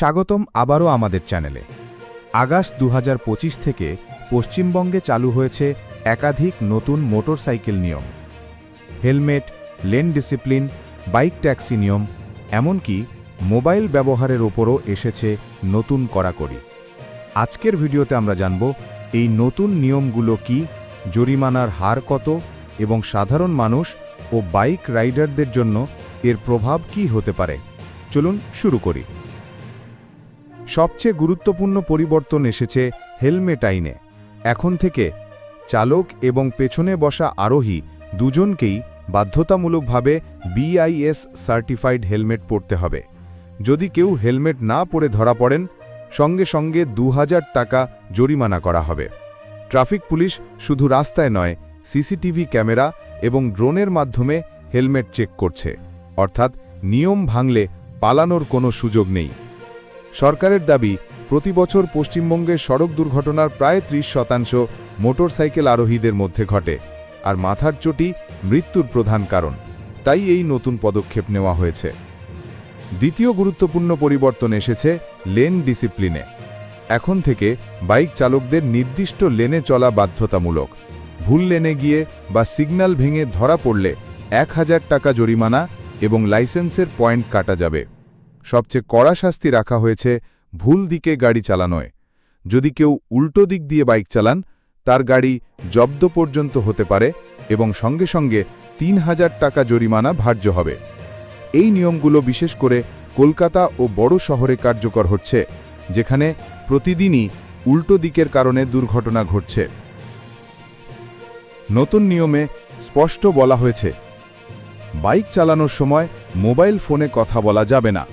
স্বাগতম আবারও আমাদের চ্যানেলে। আগস্ট দু হাজার পঁচিশ থেকে পশ্চিমবঙ্গে চালু হয়েছে একাধিক নতুন মোটরসাইকেল নিয়ম। Helmet, lane discipline, bike taxi নিয়ম, এমনকি মোবাইল ব্যবহারের ওপরও এসেছে নতুন কড়াকড়ি। আজকের ভিডিওতে আমরা জানব, এই নতুন নিয়মগুলো কি, জরিমানার হার কত এবং সাধারণ মানুষ ও বাইক রাইডারদের জন্য এর প্রভাব কি হতে পারে? চলুন শুরু করি। সবচেয়ে গুরুত্বপূর্ণ পরিবর্তন এসেছে হেলমেট আইনে। এখন থেকে চালক এবং পেছনে বসা আরোহী দুজনকেই বাধ্যতামূলকভাবে বিআইএস সার্টিফাইড হেলমেট পরতে হবে। যদি কেউ হেলমেট না পরে ধরা পড়েন, সঙ্গে সঙ্গে দু হাজার টাকা জরিমানা করা হবে। ট্রাফিক পুলিশ শুধু রাস্তায় নয়, সিসিটিভি ক্যামেরা এবং ড্রোনের মাধ্যমে হেলমেট চেক করছে। অর্থাৎ নিয়ম ভাঙলে পালানোর কোনো সুযোগ নেই। সরকারের দাবি, প্রতি বছর পশ্চিমবঙ্গের সড়ক দুর্ঘটনার প্রায় ত্রিশ শতাংশ মোটরসাইকেল আরোহীদের মধ্যে ঘটে, আর মাথার চটি মৃত্যুর প্রধান কারণ। তাই এই নতুন পদক্ষেপ নেওয়া হয়েছে। দ্বিতীয় গুরুত্বপূর্ণ পরিবর্তন এসেছে লেন ডিসিপ্লিনে। এখন থেকে বাইক চালকদের নির্দিষ্ট লেনে চলা বাধ্যতামূলক। ভুল লেনে গিয়ে বা সিগন্যাল ভেঙে ধরা পড়লে এক হাজার টাকা জরিমানা এবং লাইসেন্সের পয়েন্ট কাটা যাবে। সবচেয়ে কড়া শাস্তি রাখা হয়েছে ভুল দিকে গাড়ি চালানোয়। যদি কেউ উল্টো দিক দিয়ে বাইক চালান, তার গাড়ি জব্দ পর্যন্ত হতে পারে এবং সঙ্গে সঙ্গে তিন হাজার টাকা জরিমানা ভার্য হবে। এই নিয়মগুলো বিশেষ করে কলকাতা ও বড় শহরে কার্যকর হচ্ছে, যেখানে প্রতিদিনই উল্টো দিকের কারণে দুর্ঘটনা ঘটছে। নতুন নিয়মে স্পষ্ট বলা হয়েছে, বাইক চালানোর সময় মোবাইল ফোনে কথা বলা যাবে না।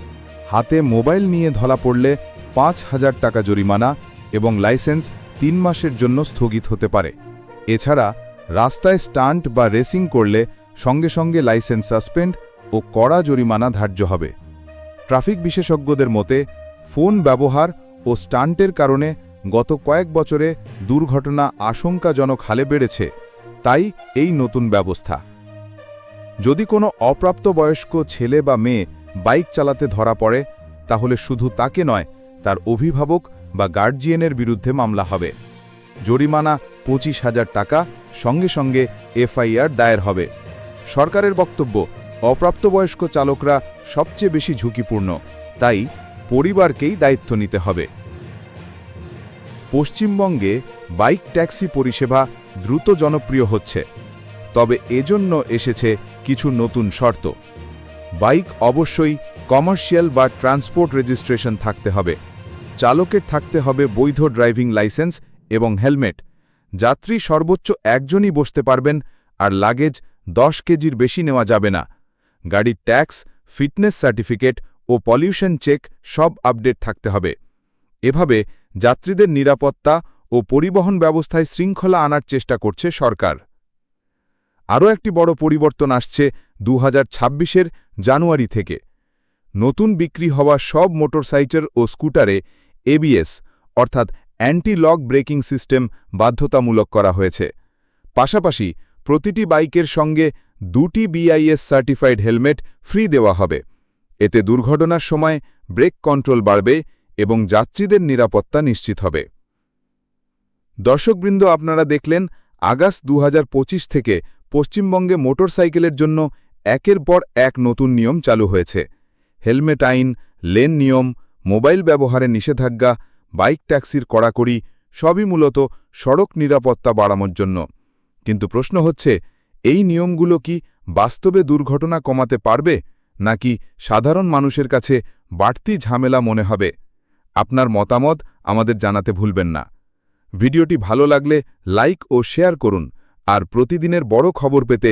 হাতে মোবাইল নিয়ে ধরা পড়লে পাঁচ হাজার টাকা জরিমানা এবং লাইসেন্স তিন মাসের জন্য স্থগিত হতে পারে। এছাড়া রাস্তায় স্টান্ট বা রেসিং করলে সঙ্গে সঙ্গে লাইসেন্স সাসপেন্ড ও কড়া জরিমানা ধার্য হবে। ট্রাফিক বিশেষজ্ঞদের মতে, ফোন ব্যবহার ও স্টান্টের কারণে গত কয়েক বছরে দুর্ঘটনা আশঙ্কাজনক হালে বেড়েছে, তাই এই নতুন ব্যবস্থা। যদি কোনো অপ্রাপ্তবয়স্ক ছেলে বা মেয়ে বাইক চালাতে ধরা পড়ে, তাহলে শুধু তাকে নয়, তার অভিভাবক বা গার্জিয়ানের বিরুদ্ধে মামলা হবে। জরিমানা পঁচিশ হাজার টাকা, সঙ্গে সঙ্গে এফআইআর দায়ের হবে। সরকারের বক্তব্য, অপ্রাপ্তবয়স্ক চালকরা সবচেয়ে বেশি ঝুঁকিপূর্ণ, তাই পরিবারকেই দায়িত্ব নিতে হবে। পশ্চিমবঙ্গে বাইক ট্যাক্সি পরিষেবা দ্রুত জনপ্রিয় হচ্ছে, তবে এজন্য এসেছে কিছু নতুন শর্ত। বাইক অবশ্যই কমার্শিয়াল বা ট্রান্সপোর্ট রেজিস্ট্রেশন থাকতে হবে। চালকের থাকতে হবে বৈধ ড্রাইভিং লাইসেন্স এবং হেলমেট। যাত্রী সর্বোচ্চ একজনই বসতে পারবেন আর লাগেজ দশ কেজির বেশি নেওয়া যাবে না। গাড়ির ট্যাক্স, ফিটনেস সার্টিফিকেট ও পলিউশন চেক সব আপডেট থাকতে হবে। এভাবে যাত্রীদের নিরাপত্তা ও পরিবহন ব্যবস্থায় শৃঙ্খলা আনার চেষ্টা করছে সরকার। আরও একটি বড় পরিবর্তন আসছে দু হাজার জানুয়ারি থেকে। নতুন বিক্রি হওয়া সব মোটরসাইকেল ও স্কুটারে এবিএস, অর্থাৎ অ্যান্টি লক ব্রেকিং সিস্টেম, বাধ্যতামূলক করা হয়েছে। পাশাপাশি প্রতিটি বাইকের সঙ্গে দুটি বিআইএস সার্টিফাইড হেলমেট ফ্রি দেওয়া হবে। এতে দুর্ঘটনার সময় ব্রেক কন্ট্রোল বাড়বে এবং যাত্রীদের নিরাপত্তা নিশ্চিত হবে। দর্শকবৃন্দ, আপনারা দেখলেন, আগস্ট দু হাজার পঁচিশ থেকে পশ্চিমবঙ্গে মোটরসাইকেলের জন্য একের পর এক নতুন নিয়ম চালু হয়েছে। হেলমেট আইন, লেন নিয়ম, মোবাইল ব্যবহারে নিষেধাজ্ঞা, বাইক ট্যাক্সির কড়াকড়ি সবই মূলত সড়ক নিরাপত্তা বাড়ানোর জন্য। কিন্তু প্রশ্ন হচ্ছে, এই নিয়মগুলো কি বাস্তবে দুর্ঘটনা কমাতে পারবে, নাকি সাধারণ মানুষের কাছে বাড়তি ঝামেলা মনে হবে? আপনার মতামত আমাদের জানাতে ভুলবেন না। ভিডিওটি ভালো লাগলে লাইক ও শেয়ার করুন, আর প্রতিদিনের বড় খবর পেতে